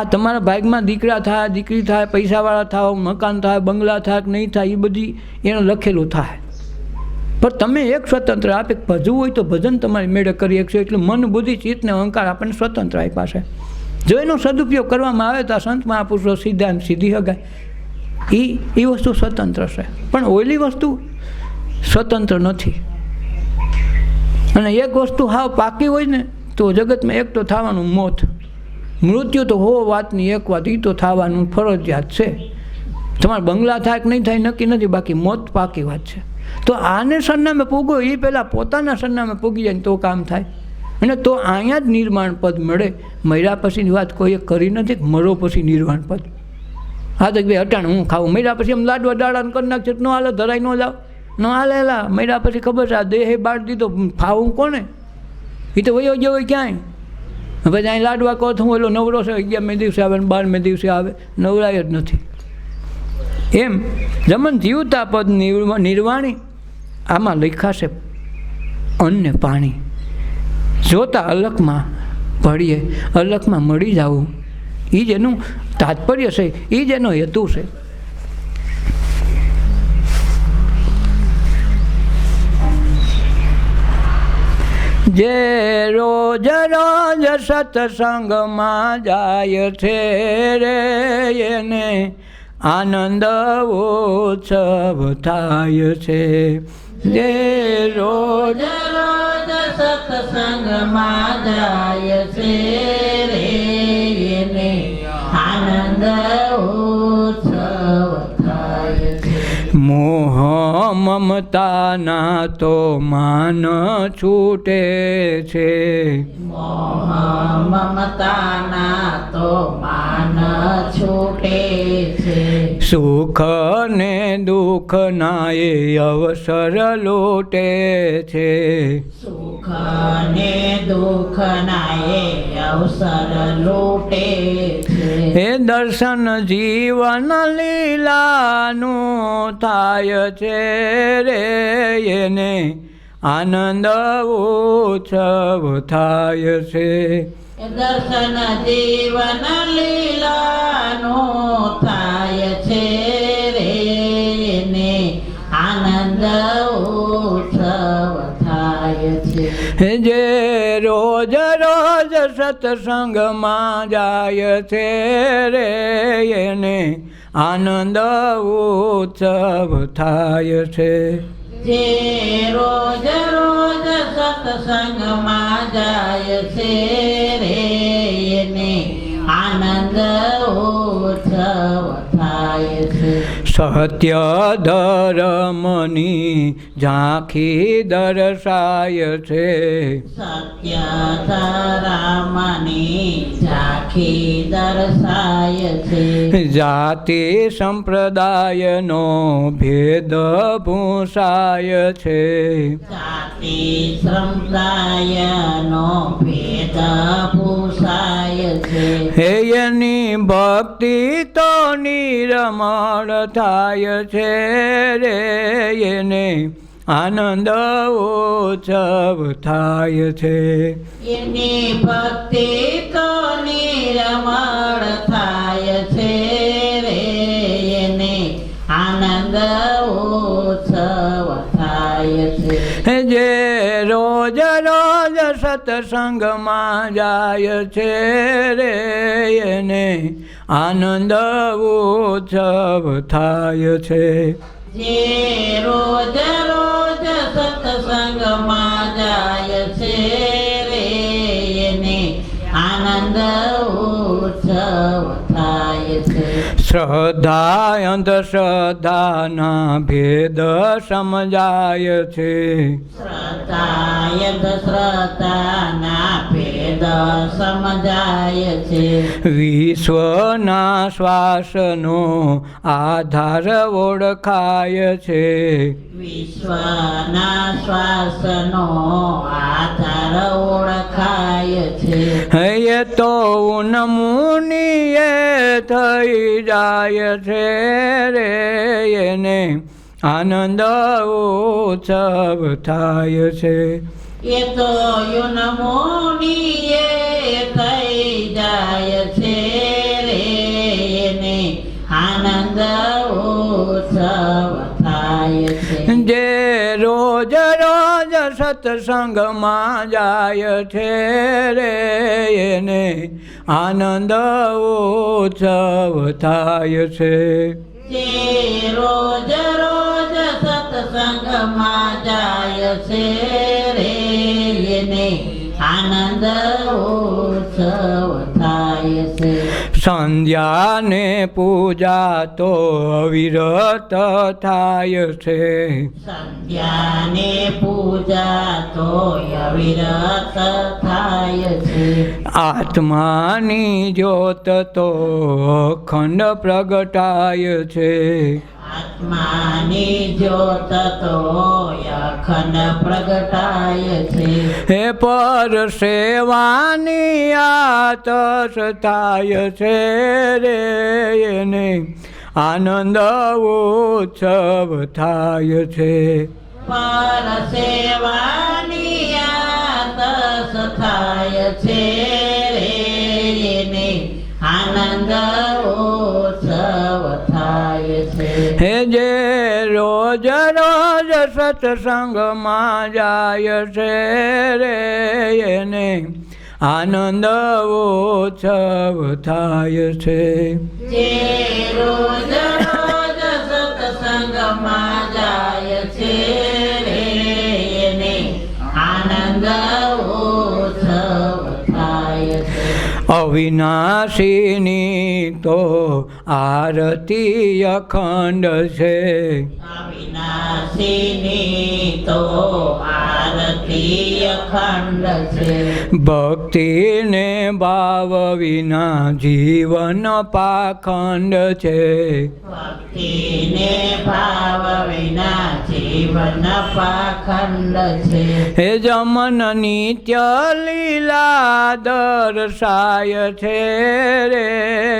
હા, તમારા ભાગમાં દીકરા થાય, દીકરી થાય, પૈસાવાળા થાવ મકાન થાય, બંગલા થાય કે નહીં થાય, એ બધી એનું લખેલું થાય. પણ તમે એક સ્વતંત્ર આપે ભજવું હોય તો ભજન તમારી મેળે કરી શકશો. એટલે મન, બુદ્ધિ, ચિત્તને અહંકાર આપણને સ્વતંત્ર આપ્યા છે. જો એનો સદુપયોગ કરવામાં આવે તો આ સંત મહાપુરુષો સીધા સીધી હગાય. એ એ વસ્તુ સ્વતંત્ર છે. પણ ઓલી વસ્તુ સ્વતંત્ર નથી. અને એક વસ્તુ હાવ પાકી હોય ને, તો જગતમાં એક તો થવાનું મોત. મૃત્યુ તો હો વાતની એક વાત એ તો થવાનું ફરજિયાત છે. તમારે બંગલા થાય કે નહીં થાય, નક્કી નથી, બાકી મોત પાકી વાત છે. તો આને સરનામે પૂગો એ પહેલાં પોતાના સરનામે પૂગી જાય તો કામ થાય. અને તો અહીંયા જ નિર્માણ પદ મળે. મર્યા પછીની વાત કોઈએ કરી નથી, મરો પછી નિર્માણ પદ. હા, તો ભાઈ, અટાણ હું ખાવું? મર્યા પછી એમ લાડવા દાડા કરી નાખશે ન હાલે ધરાઈ ન જાવ ન હાલે, એલા મર્યા પછી ખબર છે, આ દેહે બાળ દીધો, ફાવું કોને? એ તો વયો ગયો હોય ક્યાંય. પછી અહીં લાડવા કહો તો હું એલો નવરો છે, અગિયારમે દિવસે આવે ને બારમે દિવસે આવે. નવરાય જ નથી. એમ જમન જીવતા પદ નિર્વા- નિર્વાણી આમાં લખાશે અન્ન પાણી. જોતા અલકમાં ભળીએ, અલકમાં મળી જવું. એ જ એનું તાત્પર્ય છે એ જ એનો હેતુ છે. જે રોજ રોજ સત્સંગમાં જાય છે રે, એને આનંદ ઉત્સવ થાય છે. જે રોજ રોજ સત્સંગમાં જાય છે રે, એને આનંદ ઉત્સવ મોહ મમતાના તો માન છૂટે છે. મોહ મમતાના તો માન છૂટે છે. સુખ ને દુઃખ ના એ અવસર લોટે છે. સુખ ને દુઃખ ના એ અવસર લૂટે હે દર્શન જીવન લીલાનું થાય છે રે એને આનંદ ઉત્સવ થાય છે. દર્શન જીવન લીલાનો થાય છે રે ને આનંદ ઉત્સવ થાય છે. જે રોજ સત્સંગમાં જાય છે રે એને આનંદ ઉત્સવ થાય છે. જે રોજ રોજ સત્સંગમાં જાય છે રે એને આનંદ ઉત્સવ થાય છે. સત્ય ધરમની ઝાંખી દર્શાય છે સત્ય ધરમની ઝાંખી દર્શાય છે જાતિ સંપ્રદાયનો ભેદ ભૂષાય છે જાતિ સંપ્રદાયનો ભેદ ભૂષાય છે હે એની ભક્તિ તો નિરમળ થાય છે રે એને આનંદ ઉત્સવ થાય છે. એની ભક્તિ તો નિરમળ થાય છે રે એને આનંદ ઉત્સવ થાય છે. જે રોજ રોજ સત્સંગમાં જાય છે રે એને આનંદ ઉત્સવ થાય છે. જે રોજ રોજ સત્સંગમાં જાય છે રે એને. આનંદ ઉત્સવ થાય છે. શ્રદ્ધા અંધશ્રદ્ધાના ભેદ સમજાય છે. શ્રદ્ધાય શ્રદ્ધાના ભેદ સમજાય છે વિશ્વના શ્વાસનો આધાર ઓળખાય છે વિશ્વના શ્વાસનો આધાર ઓળખાય છે હૈયે તો નમૂનીએ થઈ જાય છે રે એને આનંદ ઉત્સવ થાય છે એતો યુનમોની એ થઈ જાય છે રે એને થાય જે રોજ રોજ સત્સંગમાં જાય છે રે એને આનંદ ઉત્સવ થાય છે. રોજ રોજ સત્સંગમાં જાય છે રે એને આનંદ ઉત્સવ થાય છે. સંધ્યાને પૂજા તો અવિરત થાય છે. સંધ્યાને પૂજા તો અવિરત થાય છે. આત્માની જ્યોત તો અખંડ પ્રગટાય છે. આત્માની જ્યોત તો અખંડ પ્રગટાય છે. હે પર સેવાની આતસ થાય છે રે એને આનંદ ઉત્સવ થાય છે. પર સેવાની આતસ થાય છે હે જે રોજ રોજ સત્સંગમાં જાય છે રે એને આનંદ ઉત્સવ થાય છે. જે રોજ રોજ સત્સંગમાં જાય છે રે એને આનંદ થાય છે. અવિનાશીની તો આરતી અખંડ છે. ભક્તિને ભાવ વિના જીવન પાખંડ છે. ભક્તિને ભાવ વિના જીવન પાખંડ છે. હે જમન નિત્ય લીલા દર્શાય છે રે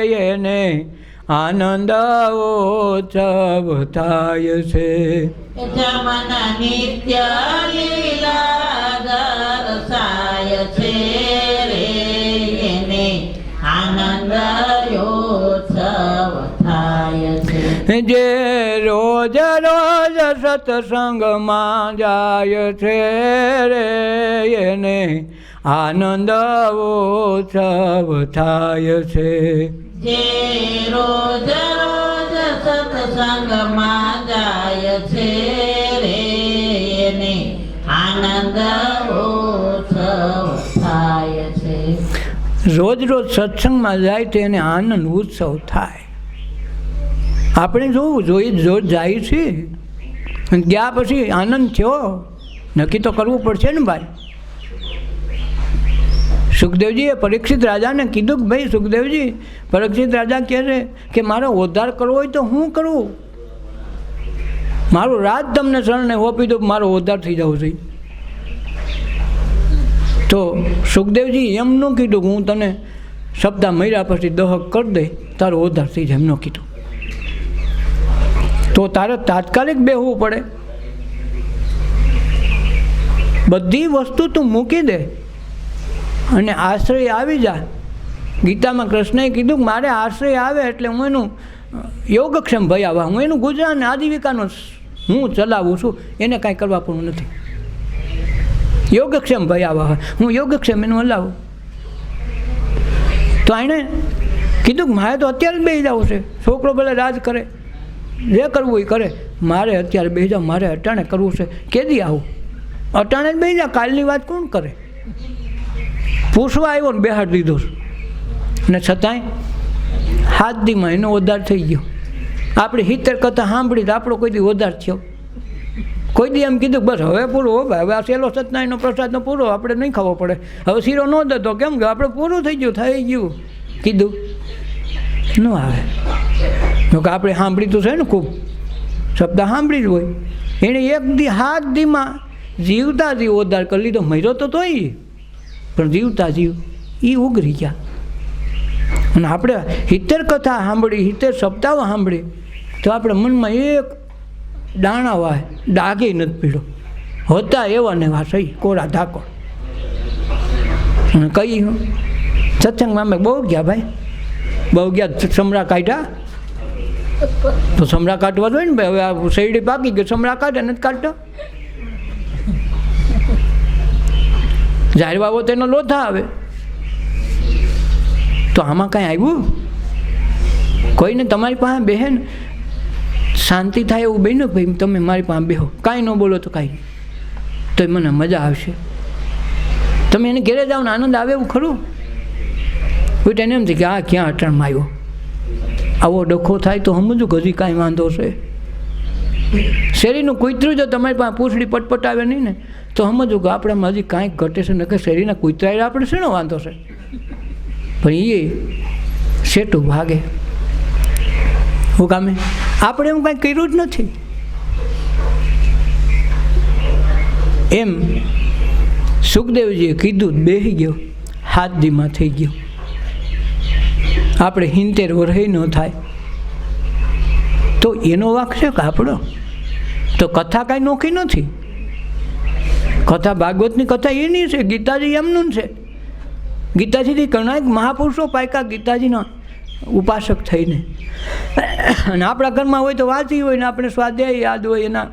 એને આનંદ ઉત્સવ થાય છે. જમન નિત્ય લીલા દર્શાય છે રે એને આનંદ ઉત્સવ થાય છે. જે રોજ રોજ સત્સંગમાં જાય છે રે એને આનંદ ઉત્સવ થાય છે. જે રોજ રોજ સત્સંગમાં જાય છે રે એને આનંદ ઉત્સવ થાય છે. રોજ રોજ સત્સંગમાં જાય તો એને આનંદ ઉત્સવ થાય. આપણે જોવું જોઈએ રોજ જાય છે, અને ગયા પછી આનંદ થયો, નક્કી તો કરવું પડશે ને ભાઈ? સુખદેવજીએ પરીક્ષિત રાજાને કીધું કે ભાઈ સુખદેવજી, પરીક્ષિત રાજા કહે છે કે મારો ઉદ્ધાર કરવો હોય તો હું કરું? મારું રાજ તમને શરણે હોપી દો, મારો ઉદ્ધાર થઈ જવો જોઈએ. તો સુખદેવજી એમ ન કીધું હું તને શબ્દ મર્યા પછી દહક કરી દે તારો ઉદ્ધાર થઈ જાય એમ ન કીધું. તો તારે તાત્કાલિક બેહવું પડે. બધી વસ્તુ તું મૂકી દે અને આશ્રય આવી જા ગીતામાં કૃષ્ણએ કીધું કે મારે આશ્રય આવે એટલે હું એનું યોગક્ષેમ ભયાવા હું એનું ગુજરાન આજીવિકાનો હું ચલાવું છું, એને કાંઈ કરવા પણ નથી. યોગક્ષેમ ભયાવા હું યોગક્ષમ એનું હલાવું. તો એણે કીધું કે મારે તો અત્યારે બેસી જવું છે, છોકરો ભલે રાજ કરે, જે કરવું એ કરે, મારે અત્યારે બે જાવ મારે અટાણે કરવું છે, કેદી આવું? અટાણે જ બે જા, કાલની વાત કોણ કરે? પૂછવા આવ્યો ને બેહાડ દીધો ને છતાંય હાથ દીમાં એનો ઉદ્ધાર થઈ ગયો. આપણે હિતર કથા સાંભળી તો આપણો કોઈ દી ઉદ્ધાર થયો. કોઈ દી એમ કીધું બસ હવે પૂરો હો ભાઈ, હવે આ સેલો સત્યનારાયણનો પ્રસાદનો પૂરો, આપણે નહીં ખાવો પડે. હવે શીરો ન દેતો, કેમ કે આપણે પૂરું થઈ ગયું થઈ ગયું. કીધું, ન આવે. કે આપણે સાંભળી તો છે ને ખૂબ. શબ્દ સાંભળી જ હોય. એણે એક દી હાથ દીમાં જીવતા જીવ ઉદ્ધાર કરી લીધો. મર્યો તો તોય. પણ જીવતા જીવ એ ઉઘરી ગયા. અને આપણે હિતેર કથા સાંભળી, હિતેર સપ્તાહ સાંભળી, તો આપણે મનમાં એક દાણા વાય ડાગે નથી પીડો હતા એવા ને વા સહી, કોરા ધાકો. અને કહી સત્સંગમાં અમે બહુ ગયા ભાઈ. બહુ ગયા સમરા કાઢ્યા. તો સમરા કાઢવા જોઈએ ને ભાઈ, હવે આ શેરડી પાકી ગયો સમરા કાઢે, નથી કાઢતો? ઝાડવા આવો તેનો લોથા આવે. તો આમાં કાંઈ આવ્યું? કોઈને તમારી પાસે બેહે ને શાંતિ થાય એવું બહેનો ભાઈ તમે મારી પાસે બેહો. કાંઈ ન બોલો તો કાંઈ. તો મને મજા આવશે. તમે એને ઘેરે જાઓ ને આનંદ આવે એવું ખરું? બટ એને એમ થાય કે આ ક્યાં અટણમાં આવ્યો? આવો ડખો થાય તો સમજુ હજી કાંઈ વાંધો છે. શેરીનું કૂતરું જો તમારી પાસે પૂંછડી પટપટાવે નહીં ને, તો સમજવું કે આપણામાં હજી કાંઈક ઘટે છે, નકર શેરીના કૂતરાએ આપણે શેનો વાંધો છે? પણ એ શેટું ભાગે. હું કામે? આપણે એવું કાંઈ કર્યું જ નથી. એમ સુખદેવજીએ કીધું, બેહી ગયો હાથ ધીમા થઈ ગયો. આપણે હિંતેર વરહી ન થાય. તો એનો વાક છે કે આપણો? તો કથા કાંઈ નોખી નથી. કથા ભાગવતની કથા એની છે, ગીતાજી એમનું છે. ગીતાજીથી ઘણા મહાપુરુષો પાયકા ગીતાજીના ઉપાસક થઈને. અને આપણા ઘરમાં હોય તો વાંચી હોય ને આપણે સ્વાધ્યાય યાદ હોય, એના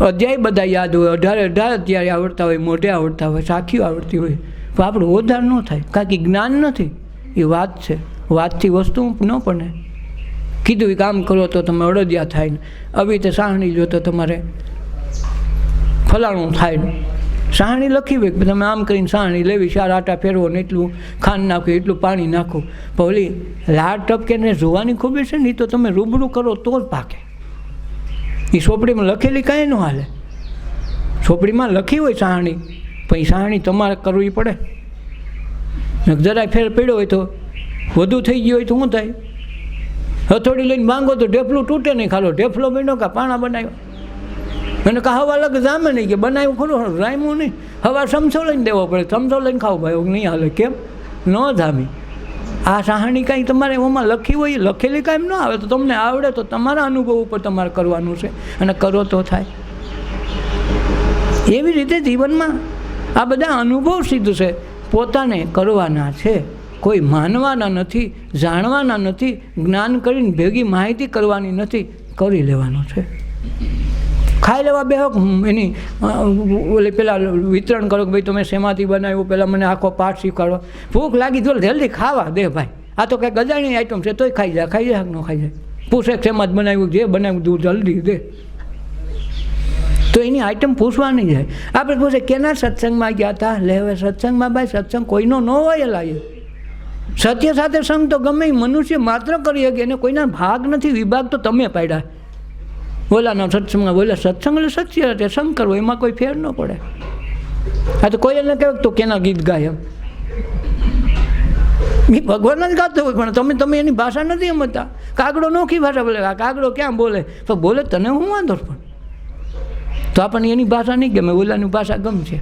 અધ્યાય બધા યાદ હોય, અઢારે, અઢાર અત્યારે આવડતા હોય, મોઢે આવડતા હોય, સાખીઓ આવડતી હોય. તો આપણું ઓધાર ન થાય, કારણ કે જ્ઞાન નથી. એ વાત છે. વાતથી વસ્તુ ન બને. કીધું એ કામ કરો તો તમે અડદિયા થાય ને. આવી રીતે સાહણી જો તો તમારે ફલાણું થાય ને. સાહણી લખી હોય કે તમે આમ કરીને સાહણી લેવી, ચાર આટા ફેરવો ને એટલું ખાંડ નાખ્યું એટલું પાણી નાખો. લાડ ટપકે ને જોવાની ખૂબી છે ને એ તો તમે રૂબરૂ કરો તો જ પાકે એ સોપડીમાં લખેલી કાંઈ ન હાલે. સોપડીમાં લખી હોય સાહણી, પણ એ સાહણી તમારે કરવી પડે. જરાય ફેર પડ્યો હોય તો વધુ થઈ ગયો હોય તો શું થાય? હથોડી લઈને માંગો તો ઢેફલું તૂટે નહીં. ખાલો ઢેફલો બન્યો કે પાણા બનાવ્યો. અને કહા, હવા લગ જામે નહીં. કે બનાવ્યું ખરું રામ્યું નહીં. હવા સમસો લઈને દેવો પડે. સમસો લઈને ખાવ ભાઈ નહીં હાલે. કેમ? ન જામી. આ સાહણી કાંઈ તમારે એમાં લખી હોય, લખેલી કાંઈ ન આવે. તો તમને આવડે તો તમારા અનુભવ ઉપર તમારે કરવાનું છે. અને કરો તો થાય. એવી રીતે જીવનમાં આ બધા અનુભવ સિદ્ધ છે. પોતાને કરવાના છે. કોઈ માનવાના નથી, જાણવાના નથી, જ્ઞાન કરીને ભેગી માહિતી કરવાની નથી, કરી લેવાનું છે. ખાઈ લેવા બેહો એની ઓલી પેલા વિતરણ કરો કે ભાઈ તમે શેમાંથી બનાવ્યું પહેલાં મને આખો પાઠ શીખવાડો. ભૂખ લાગી તો જલ્દી ખાવા દે ભાઈ. આ તો કંઈક ગજાણી આઈટમ છે, તોય ખાઈ જાય ખાઈ જાય ન ખાઈ જાય. પૂછે શેમાં જ બનાવ્યું, જે બનાવ્યું તું જલ્દી દે. તો એની આઈટમ પૂછવાની જાય આપણે પૂછે, કેના સત્સંગમાં ગયા હતા લે હવે સત્સંગમાં ભાઈ, સત્સંગ કોઈનો ન હોય લાગે સત્ય સાથે સંગ તો ગમે મનુષ્ય માત્ર કરી શકે, એને કોઈના ભાગ નથી, વિભાગ તો તમે પાડ્યા. ઓલાના સત્સંગમાં બોલા સત્સંગ એટલે સત્ય સાથે સંગ કરવો, એમાં કોઈ ફેર ન પડે. આ તો કોઈ એને કહેવાય તો કેના ગીત ગાય? એમ. ભગવાન જ ગાતો હોય, પણ તમે તમે એની ભાષા નથી સમજતા. કાગડો નોખી ભાષા બોલે કાગડો ક્યાં બોલે? તો બોલે, તને હું વાંધો પણ તો આપણને એની ભાષા નહીં ગમે, ઓલાની ભાષા ગમશે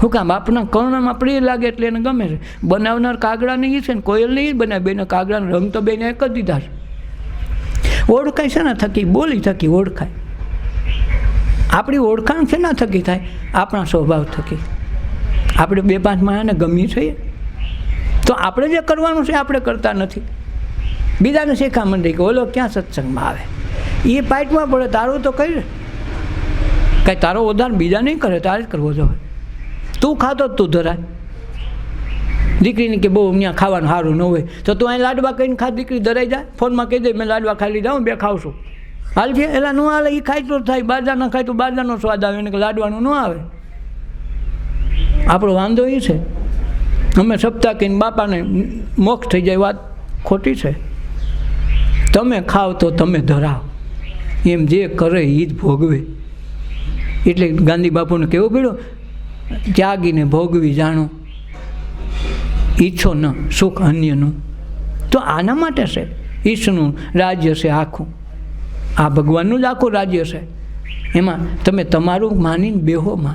શું કામ આપણા કર્ણમાં પ્રિય લાગે એટલે એને ગમે છે. બનાવનાર કાગડાને એ છે ને કોયલને એ બનાવે બેને કાગડાનો રંગ તો બેને એક જ દીધા છે. ઓળખાય છે ને થકી, બોલી થકી ઓળખાય. આપણી ઓળખાણ છે ના થકી થાય, આપણા સ્વભાવ થકી. આપણે બે પાંચ માયાને ગમીએ છીએ. તો આપણે જે કરવાનું છે આપણે કરતા નથી. બીજાને શેખામણ દઈ કે, ઓલો ક્યાં સત્સંગમાં આવે? એ પાઇટમાં પડે, તારું તો કઈ કાંઈ તારો ઉદાહરણ બીજા નહીં કરે, તારે જ કરવો જોઈએ તું ખાતો તું ધરાય દીકરીને કે બહુ અહીંયા ખાવાનું સારું ન હોય. તો તું અહીં લાડવા કહીને ખા, દીકરી ધરાઈ જાય. ફોનમાં કહી દે, મેં લાડવા ખાઈ લીધા, હું બે છું. હાલ છે એલા ન હાલે એ ખાય તો થાય, બાજા ન ખાય તો બાજાનો સ્વાદ આવે, એને કે લાડવાનું ન આવે. આપણો વાંધો એ છે. અમે સપ્તાહ કહીને બાપાને મોક્ષ થઈ જાય, વાત ખોટી છે. તમે ખાવ તો તમે ધરાવ. એમ જે કરે એ જ ભોગવે. એટલે ગાંધી બાપુને કેવું પડ્યું ત્યાગીને ભોગવી જાણો. ઈચ્છો ન, સુખ અન્યનું. તો આના માટે છે ઈશ્વરનું રાજ્ય છે આખું. આ ભગવાનનું જ આખું રાજ્ય છે. એમાં તમે તમારું માનીને બેહોમાં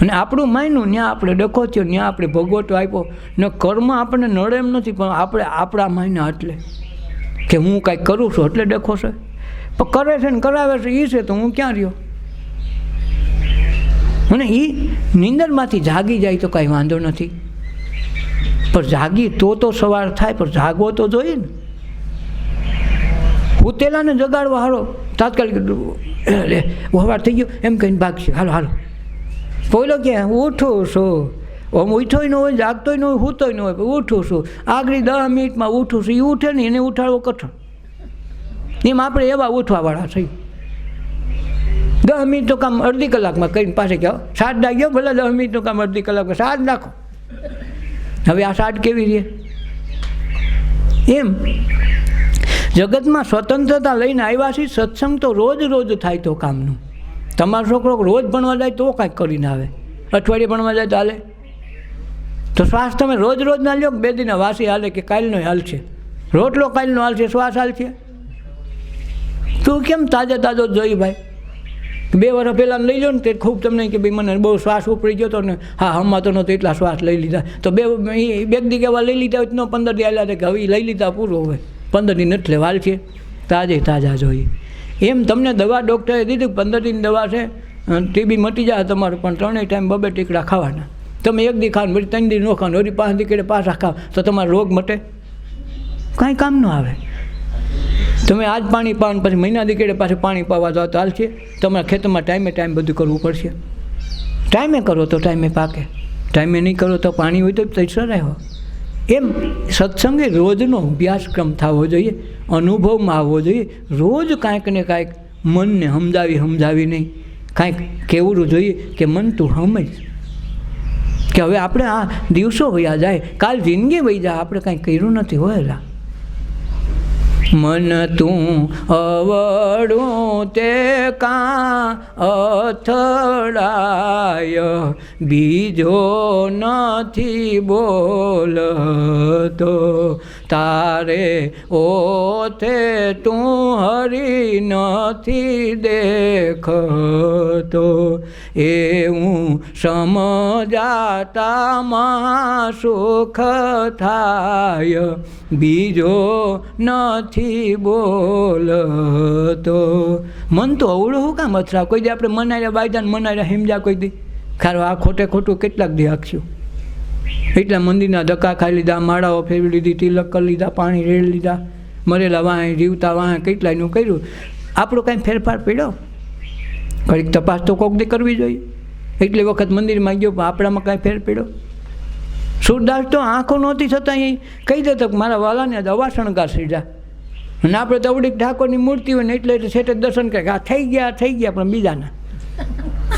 અને આપણું માન્યું ત્યાં આપણે ડખો થયો ત્યાં આપણે ભગવટો આપ્યો. ને કર્મ આપણને નડે એમ નથી, પણ આપણે આપણા માન્યા એટલે. કે હું કાંઈક કરું છું એટલે ડખો છે. પણ કરે છે ને કરાવે છે એ છે તો હું ક્યાં રહ્યો? અને એ નિંદરમાંથી જાગી જાય તો કાંઈ વાંધો નથી. પણ જાગી તો તો સવાર થાય, પણ જાગવો તો જોઈએ ને. ઉતેલાને જગાડવા હારો તાત્કાલિક લે થઈ ગયો. એમ કહીને ભાગશે. હાલો હાલો. બોલો કે, ઉઠું છું. આમ ઉઠોય ન હોય, જાગતોય ન હોય, હૂતોય ન હોય ઉઠું છું. આગળ દસ મિનિટમાં ઉઠું છું. એ ઉઠે ને એને ઉઠાડવો કઠણ. એમ આપણે એવા ઉઠવાવાળા થઈ દસ મિનિટનું કામ અડધી કલાકમાં કરીને પાસે કહો સાત લાગ્યો ભલે દસ મિનિટનું કામ અડધી કલાકમાં સાત નાખો હવે આ સાત કેવી રીતે એમ. જગતમાં સ્વતંત્રતા લઈને આવ્યા છીએ, સત્સંગ તો રોજ રોજ થાય તો કામનું. તમારો છોકરો રોજ ભણવા જાય તો કાંઈક કરીને આવે. અઠવાડિયે ભણવા જાય તો હાલે. તો શ્વાસ તમે રોજ રોજ ના લ્યો બે દિના વાસી હાલે કે કાલનો હાલ છે? રોટલો કાલનો હાલ છે, શ્વાસ હાલ છે? તું કેમ તાજો તાજો જોઈ ભાઈ? બે વર્ષ પહેલાં લઈ લો ને તે ખૂબ તમને કે ભાઈ મને બહુ શ્વાસ ઉપડી ગયો હતો ને હા, હમણાં તો નહોતો એટલા શ્વાસ લઈ લીધા. તો બે ઈ બે દીકવા લઈ લીધા હોય તો પંદર દી આલ્યા કે હવે લઈ લીધા પૂરું હવે. પંદર દિન એટલે વાલ છે. તાજે તાજા જોઈએ એમ તમને દવા ડૉક્ટરે દીધી પંદર દિન દવા છે. ટીબી મટી જાય તમારું, પણ ત્રણેય ટાઈમ બબે ટીકડા ખાવાના. તમે એક દી ખાવ વળી ત્રણ દી ન ખાવ વળી પાંચ દીકડે પાછા ખાવ, તો તમારો રોગ મટે. કાંઈ કામ ન આવે. તમે આજ પાણી પાવ પછી મહિના દીકરે પાછું પાણી પાવા જાઓ તો હાલશે તમારા ખેતરમાં ટાઈમે ટાઈમ બધું કરવું પડશે. ટાઈમે કરો તો ટાઈમે પાકે. ટાઈમે નહીં કરો તો પાણી હોય તો પૈસા રહ્યો એમ સત્સંગે રોજનો અભ્યાસક્રમ થવો જોઈએ, અનુભવમાં આવવો જોઈએ. રોજ કાંઈક ને કાંઈક મનને સમજાવી સમજાવી નહીં. કાંઈક કહેવું જોઈએ કે મન તું સમજ કે હવે આપણે આ દિવસો વયા જાય, કાલ જિંદગી વહી જાય, આપણે કાંઈ કર્યું નથી હોયેલા મન તું અવળું તે કા અથડાય? બીજો નથી બોલતો. તારે ઓથે તું હરી નથી દેખતો. એવું સમજાતામાં સુખ થાય. બીજો નથી બોલતો. મન તો અવળું હું કામ અથરા કોઈ દે આપણે મનાર્યા બાયદાન મનાર્યા હિમજા કોઈ દી? ખારો આ ખોટે ખોટું કેટલાક દી આખ્યું? એટલા મંદિરના ધક્કા ખાઈ લીધા, માળાઓ ફેરવી લીધી, તિલક કરી લીધા, પાણી રેડ લીધા, મરેલા વાંહે જીવતા વાંહે કેટલાયનું કર્યું. આપણું કાંઈ ફેરફાર પડ્યો? ઘડીક તપાસ તો કોક દે કરવી જોઈએ. એટલી વખત મંદિરમાં ગયો, પણ આપણામાં કાંઈ ફેર પડ્યો? સુરદાસ તો આંખો નહોતી છતાં અહીં. કહી દેતો કે મારા વાલાને દવા શણગાર સીધા. અને આપણે તવડીક ઠાકોરની મૂર્તિ હોય ને એટલે એટલે છેટે દર્શન કરે આ થઈ ગયા થઈ ગયા, પણ બીજાના.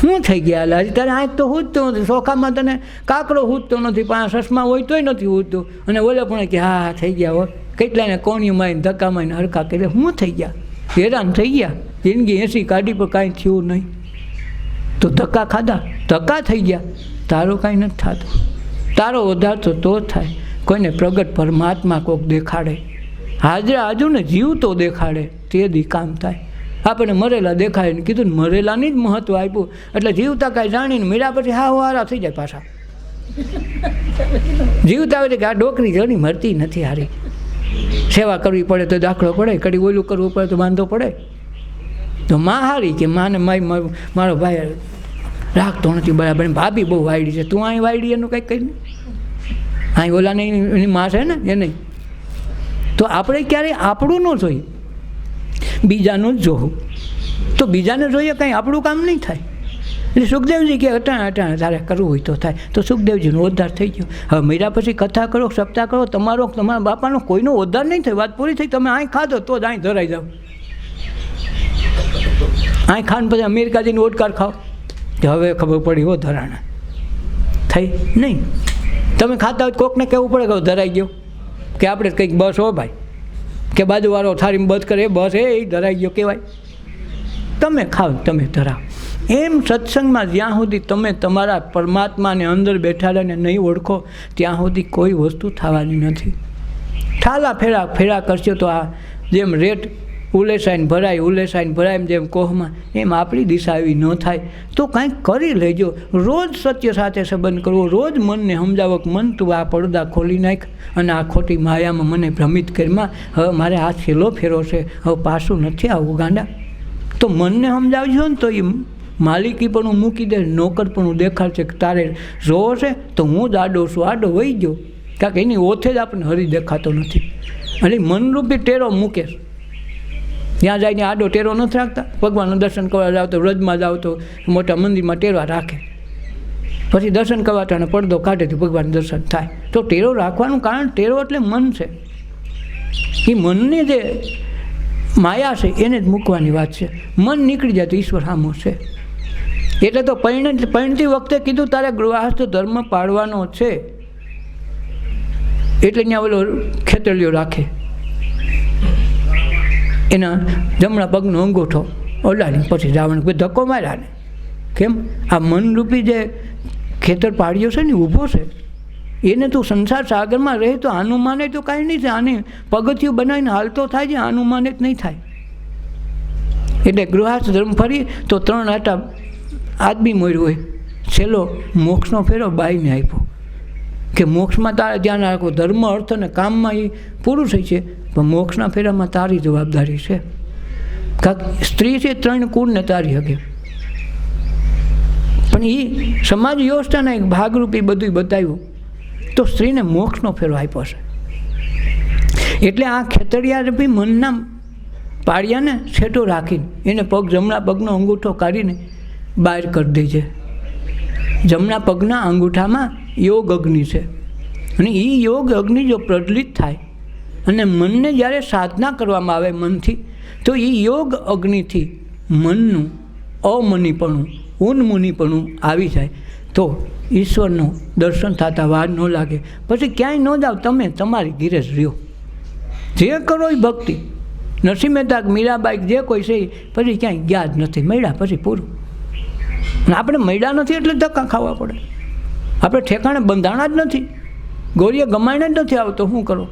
શું થઈ ગયા એટલે હજી તારે આંખ તો હૂજતો નથી. સોખામાં તને કાકડો હૂજતો નથી, પણ આ ચશ્મા હોય તોય નથી હૂજતું અને ઓલે પણ કે, હા થઈ ગયા હો. કેટલાને કોણીઓ મારીને ધક્કા મારીને હરખા કરે શું થઈ ગયા? હેરાન થઈ ગયા? જિંદગી એસી કાઢી પર કાંઈ થયું નહીં. તો ધક્કા ખાધા? ધક્કા થઈ ગયા. તારો કાંઈ નથી થતું. તારો વધારતો તો તો થાય. કોઈને પ્રગટ પરમાત્મા કોક દેખાડે. હાજરા હજુ ને જીવ તો દેખાડે. તે દી કામ થાય. આપણે મરેલા દેખાય ને કીધું ને મરેલાની જ મહત્ત્વ આપ્યું. એટલે જીવતા કાંઈ જાણીને મીરા પછી હા હારા થઈ જાય પાછા. જીવતા હોય કે આ ડોકરી જણી મરતી નથી હારી. સેવા કરવી પડે તો દાખલો પડે કડી ઓલું કરવું પડે તો વાંધો પડે. તો માં હારી કે માને મારી મારો ભાઈ રાખતો નથી બરાબર ભાભી બહુ વાયડી છે. તું અહીં વાયડી એનું કંઈક કહી અહીં ઓલા નહીં એની માં છે ને એ નહીં તો આપણે ક્યારેય આપણું ન જોઈએ બીજાનું જ જોવું. તો બીજાને જોઈએ કંઈ આપણું કામ નહીં થાય. એટલે સુખદેવજી કે અટાણે અટાણે, તારે કરવું હોય તો થાય. તો સુખદેવજીનો ઉદ્ધાર થઈ ગયો. હવે મીરા પછી કથા કરો, સપ્તાહ કરો, તમારો, તમારા બાપાનો કોઈનો ઉદ્ધાર નહીં થાય. વાત પૂરી થઈ, તમે અહીં ખાધો, તો જ અહીં ધરાઈ જાઓ. અહીં ખાન પછી અમેરિકા જઈને ઓટકાર ખાઓ હવે ખબર પડી, હો, ધરાણા. થઈ? નહીં. તમે ખાતા હોય કોકને કહેવું પડે કે ધરાઈ ગયો. કે આપણે કંઈક બસ, હો, ભાઈ. કે બાજુવાળો થાળીમાં બસ કરે, બસ એ ધરાઈ ગયો કહેવાય. તમે ખાઓ તમે ધરાવ એમ સત્સંગમાં જ્યાં સુધી તમે તમારા પરમાત્માને અંદર બેઠાડાને નહીં ઓળખો, ત્યાં સુધી કોઈ વસ્તુ થવાની નથી. ઠાલા ફેરા ફેરા કરશો તો આ જેમ રેટ ઉલેસાઈને ભરાય ઉલેસાઈને ભરાય એમ જેમ કોહમાં. એમ આપણી દિશા એવી ન થાય. તો કાંઈક કરી લેજો. રોજ સત્ય સાથે સંબંધ કરવો. રોજ મનને સમજાવો કે મન તું આ પડદા ખોલી નાખ અને આ ખોટી માયામાં મને ભ્રમિત કરીમાં હવે મારે આ છેલ્લો ફેરો છે. હવે પાછું નથી આવું, ગાંડા. તો મનને સમજાવજો ને તો એ માલિકી પણ હું મૂકી દે નોકર પણ હું દેખાડશે કે તારે જોવો છે તો હું જ આડો છું. આડો વહી ગયો. કારણ કે એની ઓથે જ આપણને હરી દેખાતો નથી. એટલે મનરૂપી ટેરો મૂકે ત્યાં જઈને આડો ટેરો નથી રાખતા. ભગવાનનું દર્શન કરવા જાવ તો વ્રજમાં જાવ તો મોટા મંદિરમાં ટેરવા રાખે. પછી દર્શન કરવા તો પડદો કાઢે તો ભગવાન દર્શન થાય. તો ટેરો રાખવાનું કારણ ટેરો એટલે મન છે. એ મનની જે માયા છે એને જ મૂકવાની વાત છે. મન નીકળી જાય તો ઈશ્વર સામો છે. એટલે તો પરિણ પરિણતી વખતે કીધું, તારે ગૃહસ્થ ધર્મ પાળવાનો છે. એટલે ત્યાં ઓલો ખેતળીઓ રાખે. એના જમણા પગનો અંગૂઠો ઓલાડી પછી રાવણ કોઈ ધક્કો માર્યા ને કેમ? આ મનરૂપી જે ખેતર પાડ્યો છે ને ઊભો છે. એને તું સંસાર સાગરમાં રહે તો આનું માને તો કાંઈ નહીં થાય. આને પગથિયું બનાવીને હાલતો થાય છે આનું માને જ નહીં થાય. એટલે ગૃહસ્થ ધર્મ ફરી તો ત્રણ આટા આદમી મોર્યું હોય. છેલ્લો મોક્ષનો ફેરો બાઈને આપ્યો. કે મોક્ષમાં તારે ધ્યાન રાખો ધર્મ, અર્થ અને કામમાં એ પૂરું થઈ છે, પણ મોક્ષના ફેરામાં તારી જવાબદારી છે. કાંક સ્ત્રી છે, ત્રણ કુળને તારી શકે પણ એ સમાજ વ્યવસ્થાના એક ભાગરૂપે બધું બતાવ્યું, તો સ્ત્રીને મોક્ષનો ફેરો આપ્યો છે. એટલે આ ખેતરિયા રૂપી મનના પાળિયાને છેટો રાખીને એને પગ, જમણા પગનો અંગૂઠો કાઢીને બહાર કરી દેજે. જમણા પગના અંગૂઠામાં યોગ અગ્નિ છે. અને એ યોગ અગ્નિ જો પ્રજ્વલિત થાય અને મનને જ્યારે સાધના કરવામાં આવે મનથી, તો એ યોગ અગ્નિથી મનનું અમનીપણું, ઉન્મુનીપણું આવી જાય. તો ઈશ્વરનું દર્શન થતાં વાર ન લાગે. પછી ક્યાંય ન જાઓ, તમે તમારી જ રહ્યો. જે કરો એ ભક્તિ. નરસિંહ મહેતા, મીરાબાઈ, જે કોઈ છે પછી ક્યાંય ગયા જ નથી. મળ્યા, પછી પૂરું. આપણે મળ્યા નથી એટલે ધક્કા ખાવા પડે. આપણે ઠેકાણે બંધાણા જ નથી. ગોળીએ ગમાઈને જ નથી આવતો, શું કરો?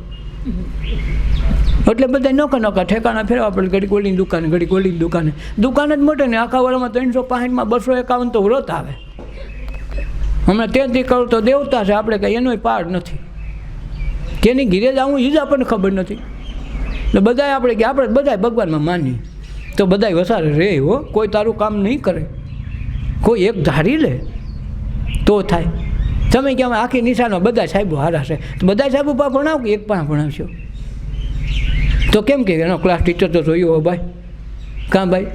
એટલે બધા નોકા નોકા ઠેકાણા ફેરવા પડે ઘડી ગોળીની દુકાને ઘડી ગોળીની દુકાને. દુકાન જ મોટે ને આખા વર્ષમાં ત્રણસો પાસઠમાં બસો એકાવન તો વ્રત આવે. હમણાં તેત્રી કરોડ તો દેવતા છે, આપણે કંઈ એનોય પાર નથી. કેની ઘીરે જ આવું એ જ આપણને ખબર નથી. એટલે બધાય આપણે કે આપણે બધાય ભગવાનમાં માનીએ. તો બધાય વસારે રહે હો, કોઈ તારું કામ નહીં કરે. કોઈ એક ધારી લે, તો થાય. તમે કે આખી નિશાનો બધા સાહેબો હારા છે. તો બધા સાહેબો પા ભણાવ કે એક પા ભણાવશો? તો કેમ કે એનો ક્લાસ ટીચર તો જોયો હો ભાઈ. કાં ભાઈ?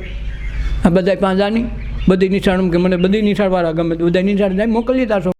આ બધા પાંજાની? બધી નિશાળ કે મને બધી નિશાળવાળા ગમે બધા નિશાળ જાય મોકલી તારશો